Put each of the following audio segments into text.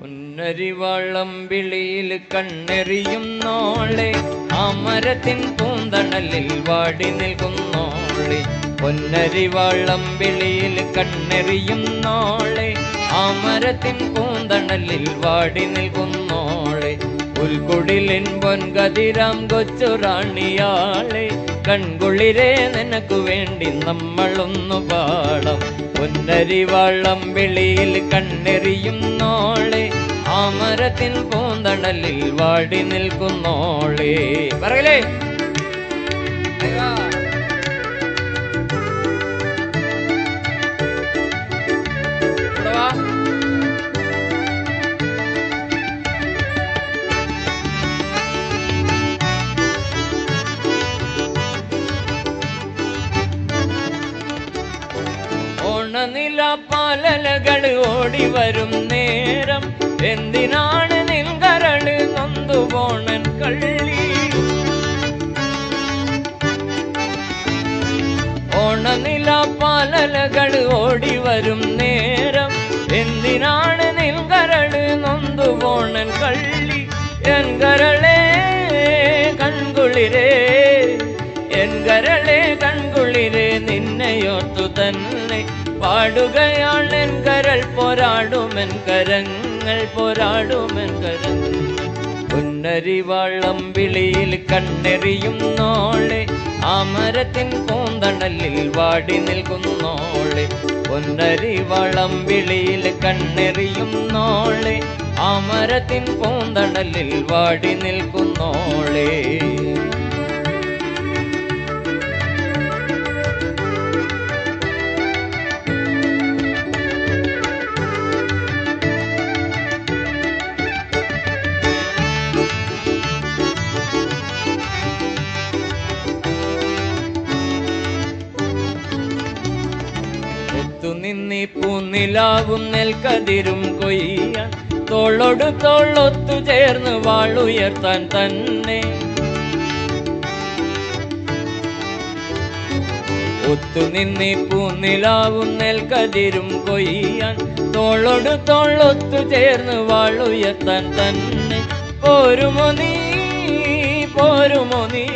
പുന്നരിവള്ളം വിളിയിൽ കണ്ണെറിയും നോളെ അമരത്തിൻ പൂന്തണലിൽ വാടി നിൽക്കുന്നോളെ പൊന്നരിവള്ളം വിളിയിൽ കണ്ണെറിയും നോളെ അമരത്തിൻ പൂന്തണലിൽ വാടി നിൽക്കുന്നോളെ പുൽക്കുടിലിൻ പൊൻകതിരാം കൊച്ചു റാണിയാളെ കൺകുളിരെ നിനക്കു വേണ്ടി നമ്മളൊന്നു പാടാം. പൊന്നരിവള്ളം വിളിയിൽ കണ്ണെറിയും നോളെ ആമരത്തിൻ പൂന്തണലിൽ വാടി നിൽക്കുന്നോളേ. പറയലേ. ഓണനില പാലലകൾ ഓടി വരും നേരം എന്തിനാണ് നിൻകരൾ നൊന്തുപോണൻ കള്ളി? ഓണനില പാലലകൾ ഓടി വരും നേരം. എന്തിനാണ് നിൻകരൾ നൊന്തുപോണൻ കള്ളി? എൻ കരളേ കൺകുളിരേ. എൻ കരളെ കൺകുളിരേ നിന്നെയോർത്തു തന്നെ. പാടുകയാണെൻ കരൾ പോരാടുമെൻ കരങ്ങൾ പോരാടുമെൻ കരങ്ങൾ പുന്നരിവാളം വിളിയിൽ കണ്ണെറിയുന്നോളെ അമരത്തിൻ പൂന്തണലിൽ വാടി നിൽക്കുന്നോളെ പൊന്നരിവളം വിളിയിൽ കണ്ണെറിയുന്നോളെ അമരത്തിൻ പൂന്തണലിൽ വാടി നിൽക്കുന്നോളെ ഒത്തുനിന്നി പൂന്നിലാവും നെൽക്കതിരും കൊയ്യാൻ തോളോട് തോളൊത്തു ചേർന്ന് വാളുയർത്താൻ തന്നെ. ഒത്തുനിന്നി പൂന്നിലാവും നെൽക്കതിരും കൊയ്യാൻ തോളോട് തോളൊത്തു ചേർന്ന് വാളുയർത്താൻ തന്നെ. പോരുമോ നീ പോരുമോ നീ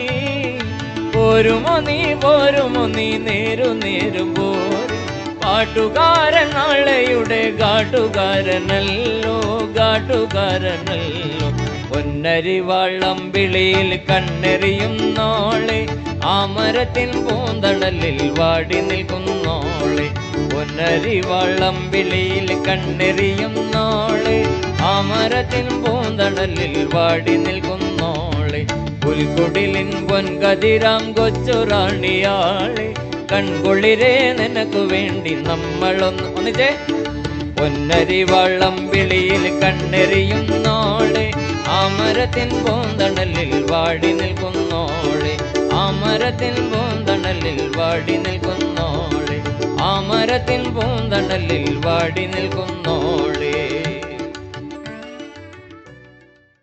പോരുമോ നീ പോരുമോ നീ നേരു നേരും പാട്ടുകാരൻ നാളെയുടെ കാട്ടുകാരനല്ലോ. കാട്ടുകാരനല്ലോ പൊന്നരിവാളം വിളിയിൽ കണ്ണെറിയും നാളെ ആമരത്തിൻ പൂന്തണലിൽ വാടി നിൽക്കുന്നോളെ പൊന്നരിവാളം വിളിയിൽ കണ്ണെറിയും നാളെ ആമരത്തിൻ പൂന്തണലിൽ വാടി നിൽക്കുന്നോളെ പുൽക്കുടിലിൻ പൊൻകതിരാം കൊച്ചുറാണിയാളെ കൺകുളിരെ നിനക്കു വേണ്ടി നമ്മളൊന്ന് ഒന്നിച്ചേ. പൊന്നരി വള്ളം വിളിയിൽ കണ്ണെറിയുന്നോളെ ആമരത്തിൻ പൂന്തണലിൽ വാടി നിൽക്കുന്നോളെ ആമരത്തിൻ പൂന്തണലിൽ വാടി നിൽക്കുന്നോളെ ആമരത്തിൻ പൂന്തണലിൽ വാടി നിൽക്കുന്നോളെ.